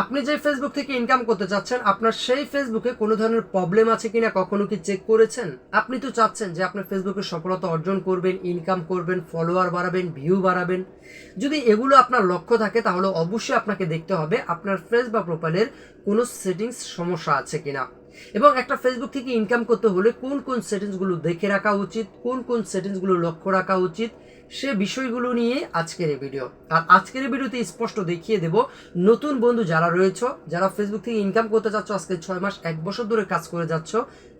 আপনি যে ফেসবুক থেকে ইনকাম করতে চাচ্ছেন, আপনার সেই ফেসবুকে কোনো ধরনের প্রবলেম আছে কিনা কখনো কি চেক করেছেন? আপনি তো চাচ্ছেন যে আপনার ফেসবুকে সফলতা অর্জন করবেন ইনকাম করবেন ফলোয়ার বাড়াবেন ভিউ বাড়াবেন। যদি এগুলো আপনার লক্ষ্য থাকে, তাহলে অবশ্যই আপনাকে দেখতে হবে আপনার ফেস বা প্রোফাইলের কোনো সেটিংস সমস্যা আছে কিনা। এবং একটা ফেসবুক থেকে ইনকাম করতে হলে কোন কোন সেটিংসগুলো দেখে রাখা উচিত, কোন কোন সেটিংসগুলো লক্ষ্য রাখা উচিত সে বিষয়গুলো নিয়ে আজকের এই ভিডিও আর আজকের এই ভিডিওতে স্পষ্ট দেখিয়ে দেব, নতুন বন্ধু যারা রয়েছে, যারা ফেসবুক থেকে ইনকাম করতে চাচ্ছ, আজকে ছয় মাস, এক বছর ধরে কাজ করে যাচ্ছ,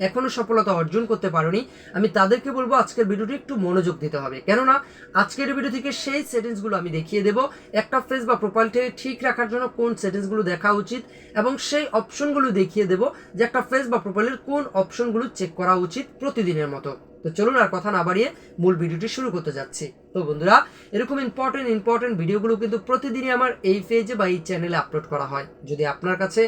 এখনও সফলতা অর্জন করতে পারোনি, আমি তাদেরকে বলব আজকের ভিডিওটি একটু মনোযোগ দিতে হবে। কেননা, আজকের ভিডিও থেকে সেই সেটিংসগুলো আমি দেখিয়ে দেব, একটা ফেস বা প্রোফাইলটাকে ঠিক রাখার জন্য কোন সেটিংসগুলো দেখা উচিত, এবং সেই অপশনগুলো দেখিয়ে দেব যে একটা ফেস বা প্রোফাইলের কোন অপশনগুলো চেক করা উচিত প্রতিদিনের মতো। তো চলুন আর কথা না বাড়িয়ে মূল ভিডিওটি শুরু করতে যাচ্ছি। তো বন্ধুরা, এরকম ইম্পর্টেন্ট ইম্পর্টেন্ট ভিডিওগুলো কিন্তু প্রতিদিনই আমার এই পেজে বা এই চ্যানেলে আপলোড করা হয়। যদি আপনার কাছে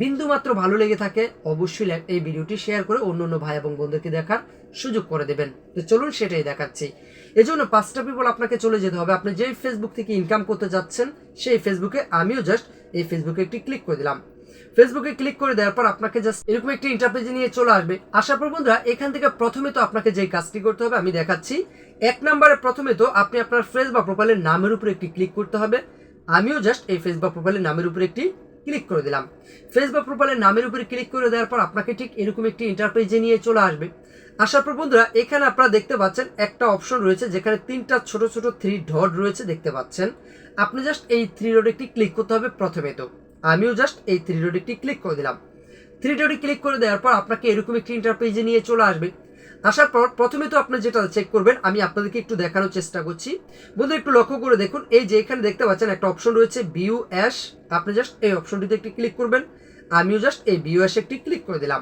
বিন্দুমাত্র ভালো লেগে থাকে, অবশ্যই এই ভিডিওটি শেয়ার করে অন্য অন্য ভাই এবং বন্ধুকে দেখার সুযোগ করে দেবেন। তো চলুন সেটাই দেখাচ্ছি। এজন্য পাঁচটা পিপল আপনাকে চলে যেতে হবে। আপনি যেই ফেসবুক থেকে ইনকাম করতে যাচ্ছেন, সেই ফেসবুকে আমিও জাস্ট এই ফেসবুকে একটি ক্লিক করে দিলাম। ফেসবুকে ক্লিক করে দেওয়ার পর আপনাকে জাস্ট এরকম একটি ইন্টারপ্রেজে নিয়ে চলে আসবে। আসার পর বন্ধুরা, এখান থেকে প্রথমে তো আপনাকে যে কাজটি করতে হবে আমি দেখাচ্ছি। এক নম্বরে প্রথমে তো আপনি আপনার ফেস বা প্রোফাইলের নামের উপরে একটি ক্লিক করতে হবে। আমিও জাস্ট এই ফেস বা প্রোফাইলের নামের উপরে একটি ক্লিক করে দিলাম। ফেস বা প্রোফাইলের নামের উপরে ক্লিক করে দেওয়ার পর আপনাকে ঠিক এরকম একটি ইন্টারপ্রেজে নিয়ে চলে আসবে। আসার পর বন্ধুরা, এখানে আপনারা দেখতে পাচ্ছেন একটা অপশন রয়েছে যেখানে তিনটা ছোট ছোট থ্রি ডট রয়েছে দেখতে পাচ্ছেন। আপনি জাস্ট এই থ্রি ডট একটি ক্লিক করতে হবে প্রথমে তো। আমিও জাস্ট এই থ্রি ডট ক্লিক করে দিলাম। থ্রি ডটে ক্লিক করে দেওয়ার পর আপনাকে এরকম একটি ইন্টারপেজে নিয়ে চলে আসবে। আসার পর প্রথমে তো আপনি যেটা চেক করবেন, আমি আপনাদেরকে একটু দেখানোর চেষ্টা করছি। বন্ধু একটু লক্ষ্য করে দেখুন, এই যে এখানে দেখতে পাচ্ছেন একটা অপশন রয়েছে বিউ অ্যাশ আপনি জাস্ট এই অপশনটিতে একটি ক্লিক করবেন, আমিও জাস্ট এই বিউ অ্যাশে একটি ক্লিক করে দিলাম।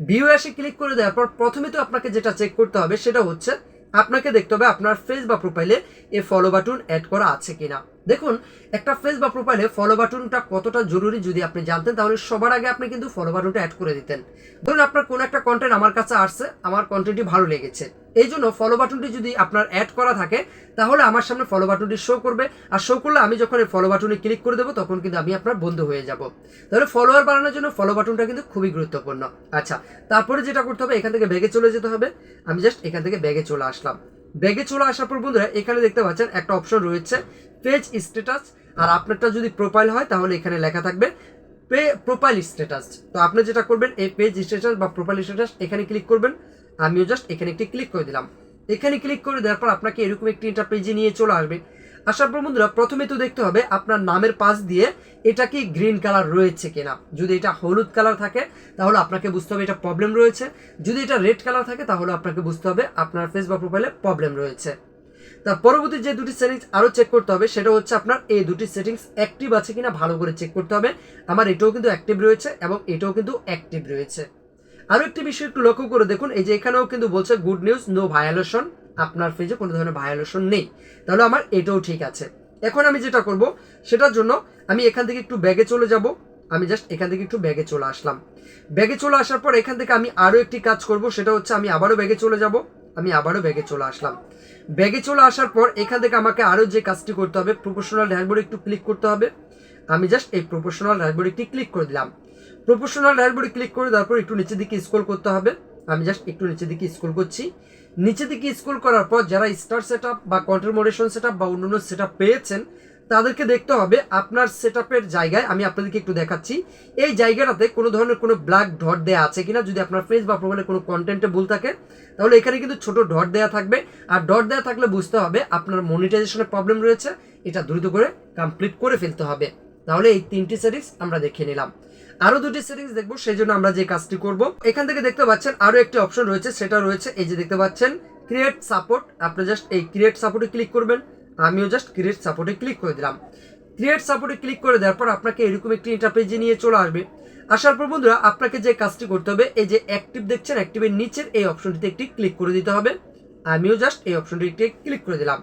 বিউ অ্যাশে ক্লিক করে দেওয়ার পর প্রথমে তো আপনাকে যেটা চেক করতে হবে সেটা হচ্ছে, আপনাকে দেখতে হবে আপনার ফেস বা প্রোফাইলে এই ফলো বাটন অ্যাড করা আছে কিনা। দেখুন, একটা ফেস বা প্রোফাইলে ফলো বাটনটা কতটা জরুরি যদি আপনি জানতেন, তাহলে সবার আগে আপনি কিন্তু ফলো বাটনটা অ্যাড করে দিতেন। ধরুন, আপনার কোনো একটা কন্টেন্ট আমার কাছে আসছে, আমার কন্টেন্টটি ভালো লেগেছে। এই জন্য ফলো বাটনটি যদি আপনার অ্যাড করা থাকে, তাহলে আমার সামনে ফলো বাটনটি শো করবে। আর শো করলে আমি যখন এই ফলো বাটনে ক্লিক করে দেবো, তখন কিন্তু আমি আপনার বন্ধু হয়ে যাব। তাহলে ফলোয়ার বাড়ানোর জন্য ফলো বাটনটা কিন্তু খুবই গুরুত্বপূর্ণ। আচ্ছা তারপরে যেটা করতে হবে, এখান থেকে ব্যাগে চলে যেতে হবে। আমি জাস্ট এখান থেকে ব্যাগে চলে আসলাম। ব্যাগে চলে আসার পর বন্ধুরা, এখানে দেখতে পাচ্ছেন একটা অপশন রয়েছে পেজ স্ট্যাটাস আর আপনারটা যদি প্রোফাইল হয়, তাহলে এখানে লেখা থাকবে, পে প্রোফাইল স্ট্যাটাস তো আপনি যেটা করবেন, এই পেজ স্ট্যাটাস বা প্রোফাইল স্ট্যাটাস এখানে ক্লিক করবেন। আমিও জাস্ট এখানে একটি ক্লিক করে দিলাম। এখানে ক্লিক করে দেওয়ার পর আপনাকে এরকম একটি ইন্টারপেজে নিয়ে চলে আসবে। পর বন্ধুরা, প্রথমে তো দেখতে হবে আপনার নামের পাশ দিয়ে এটা কি গ্রিন কালার রয়েছে কিনা। যদি এটা হলুদ কালার থাকে, তাহলে আপনাকে বুঝতে হবে এটা প্রবলেম রয়েছে। যদি এটা রেড কালার থাকে, তাহলে আপনাকে বুঝতে হবে আপনার ফেস বা প্রোফাইলে প্রবলেম রয়েছে। তার পরবর্তী যে দুটি সেটিংস আরও চেক করতে হবে, সেটা হচ্ছে আপনার এই দুটি সেটিংস অ্যাক্টিভ আছে কিনা ভালো করে চেক করতে হবে। আমার এটাও কিন্তু অ্যাক্টিভ রয়েছে এবং এটাও কিন্তু অ্যাক্টিভ রয়েছে। আরও একটি বিষয় একটু লক্ষ্য করে দেখুন, এই যে এখানেও কিন্তু বলছে গুড নিউজ নো ভায়োলেশন আপনার পেজে কোনো ধরনের ভায়োলেশন নেই। তাহলে আমার এটাও ঠিক আছে। এখন আমি যেটা করব, সেটার জন্য আমি এখান থেকে একটু ব্যাগে চলে যাব। আমি জাস্ট এখান থেকে একটু ব্যাগে চলে আসলাম। ব্যাগে চলে আসার পর এখান থেকে আমি আরও একটি কাজ করব, সেটা হচ্ছে আমি আবারও ব্যাগে চলে যাব। আমি আবারও ব্যাগে চলে আসলাম। ব্যাগে চলে আসার পর এখান থেকে আমাকে আরও যে কাজটি করতে হবে প্রফেশনাল ড্যাশবোর্ডে একটু ক্লিক করতে হবে। আমি জাস্ট এই প্রফেশনাল ড্যাশবোর্ডে একটি ক্লিক করে দিলাম। প্রফেশনাল ড্যাশবোর্ডে ক্লিক করে তারপর একটু নিচের দিকে স্ক্রল করতে হবে। আমি জাস্ট একটু নিচের দিকে স্ক্রল করছি। নিচের দিকে স্ক্রল করার পর যারা স্টার সেট বা কন্টেন্ট মডারেশন সেট বা অন্যান্য সেট পেয়েছেন, তাদেরকে দেখতে হবে আপনার সেট জায়গায়, আমি আপনাদেরকে একটু দেখাচ্ছি, এই জায়গাটাতে কোনো ধরনের কোনো ব্ল্যাক ডট দেওয়া আছে কিনা, যদি আপনার ফেস বা প্রোফাইলে কোনো কন্টেন্টে ভুল থাকে, তাহলে এখানে কিন্তু ছোট ডট দেওয়া থাকবে, আর ডট দেওয়া থাকলে বুঝতে হবে আপনার মনিটাইজেশনের প্রবলেম রয়েছে, এটা দ্রুত করে কমপ্লিট করে ফেলতে হবে। তাহলে এই তিনটি সেটিংস আমরা দেখে নিলাম। আরও দুটি সেটিংস দেখব সেই জন্য আমরা যে কাজটি করব। এখান থেকে দেখতে পাচ্ছেন আরও একটি অপশন রয়েছে, সেটা রয়েছে, এই যে দেখতে পাচ্ছেন ক্রিয়েট সাপোর্ট আপনি জাস্ট এই ক্রিয়েট সাপোর্টে ক্লিক করবেন, আমিও জাস্ট ক্রিয়েট সাপোর্টে ক্লিক করে দিলাম। ক্রিয়েট সাপোর্টে ক্লিক করে দেওয়ার পর আপনাকে এরকম একটি ইন্টারপেজে নিয়ে চলে আসবে। আসার পর বন্ধুরা, আপনাকে যে কাজটি করতে হবে, এই যে অ্যাক্টিভ দেখছেন অ্যাক্টিভের নিচের এই অপশনটিতে একটি ক্লিক করে দিতে হবে। আমিও জাস্ট এই অপশনটিতে ক্লিক করে দিলাম।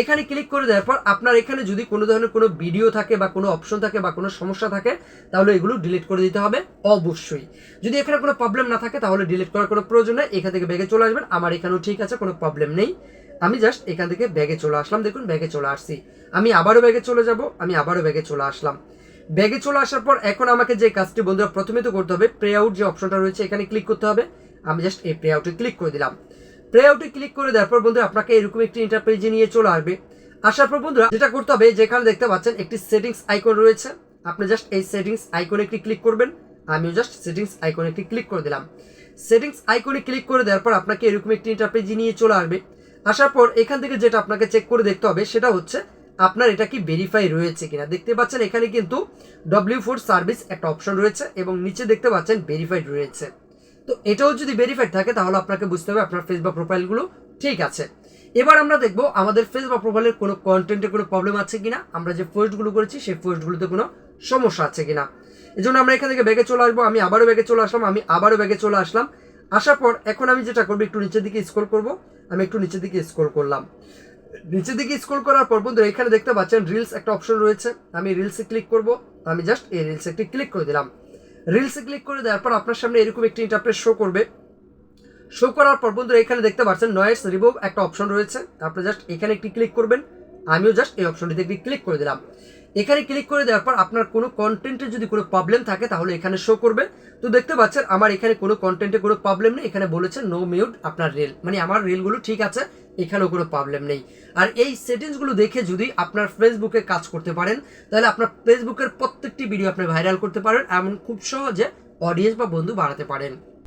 এখানে ক্লিক করে দেওয়ার পর আপনার এখানে যদি কোনো ধরনের কোনো ভিডিও থাকে বা কোনো অপশন থাকে বা কোনো সমস্যা থাকে, তাহলে এগুলো ডিলিট করে দিতে হবে, অবশ্যই। যদি এখানে কোনো প্রবলেম না থাকে, তাহলে ডিলিট করার কোনো প্রয়োজন নেই, এখান থেকে ব্যাগে চলে আসবেন, আমার এখানেও ঠিক আছে, কোনো প্রবলেম নেই। আমি জাস্ট এখান থেকে ব্যাগে চলে আসলাম, দেখুন ব্যাগে চলে আসছি। আমি আবারও ব্যাগে চলে যাব, আমি আবারও ব্যাগে চলে আসলাম। ব্যাগে চলে আসার পর এখন আমাকে যে কাজটি বন্ধুরা প্রথমে তো করতে হবে প্রে আউট যে অপশনটা রয়েছে, এখানে ক্লিক করতে হবে। আমি জাস্ট এই প্রে আউটে ক্লিক করে দিলাম। প্রে আউটে ক্লিক করে দেওয়ার পর বন্ধুরা আপনাকে এরকম একটি ইন্টারপ্রেজে নিয়ে চলে আসবে। আসার পর বন্ধুরা যেটা করতে হবে, যেখানে দেখতে পাচ্ছেন একটি সেটিংস আইকন রয়েছে। আপনি জাস্ট এই সেটিংস আইকনে একটি ক্লিক করবেন। আমিও জাস্ট সেটিংস আইকনে একটি ক্লিক করে দিলাম। সেটিংস আইকনে ক্লিক করে দেওয়ার পর আপনাকে এরকম একটি ইন্টারপ্রেজে নিয়ে চলে আসবে। আসার পর এখান থেকে যেটা আপনাকে চেক করে দেখতে হবে, সেটা হচ্ছে আপনার এটা কি ভেরিফাই রয়েছে কিনা। দেখতে পাচ্ছেন এখানে কিন্তু ডব্লিউ ফোর সার্ভিস একটা অপশন রয়েছে এবং নিচে দেখতে পাচ্ছেন ভেরিফাইড রয়েছে। তো এটাও যদি ভেরিফাইড থাকে, তাহলে আপনাকে বুঝতে হবে আপনার ফেস বা প্রোফাইলগুলো ঠিক আছে। এবার আমরা দেখব আমাদের ফেস বা প্রোফাইলের কোনো কন্টেন্টে কোনো প্রবলেম আছে কিনা, আমরা যে পোস্টগুলো করেছি, সেই পোস্টগুলোতে কোনো সমস্যা আছে কিনা। এই জন্য আমরা এখান থেকে ব্যাগে চলে আসব, আমি আবারও ব্যাগে চলে আসলাম, আমি আবারও ব্যাগে চলে আসলাম। আসার পর এখন আমি যেটা করব, একটু নিচের দিকে স্ক্রল করব, আমি একটু নিচের দিকে স্ক্রল করলাম। নিচের দিকে স্ক্রল করার পর বন্ধুরা, এখানে দেখতে পাচ্ছেন রিলস একটা অপশন রয়েছে, আমি রিলসে ক্লিক করব, আমি জাস্ট এই রিলসে একটি ক্লিক করে দিলাম। রিলসে ক্লিক করে দেওয়ার পর আপনার সামনে এরকম একটি ইন্টারপ্রেস শো করবে। শো করার পর বন্ধুরা এখানে দেখতে পাচ্ছেন নয়েস রিমুভ একটা অপশন রয়েছে। আপনি জাস্ট এখানে একটি ক্লিক করবেন। আমিও জাস্ট এই অপশনটিতে ক্লিক করে দিলাম। এখানে ক্লিক করে দেওয়ার পর আপনার কোনো কন্টেন্টে যদি কোনো প্রবলেম থাকে, তাহলে এখানে শো করবে। তো দেখতে পাচ্ছেন, আমার এখানে কোনো কন্টেন্টে কোনো প্রবলেম নেই। এখানে বলেছে নো মিউট আপনার রিল মানে আমার রিলগুলো ঠিক আছে, এখানেও কোনো প্রবলেম নেই। আর এই সেটিংসগুলো দেখে যদি আপনার ফেসবুকে কাজ করতে পারেন, তাহলে আপনার ফেসবুকের প্রত্যেকটি ভিডিও আপনি ভাইরাল করতে পারেন এমন খুব সহজে অডিয়েন্স বা বন্ধু বাড়াতে পারেন।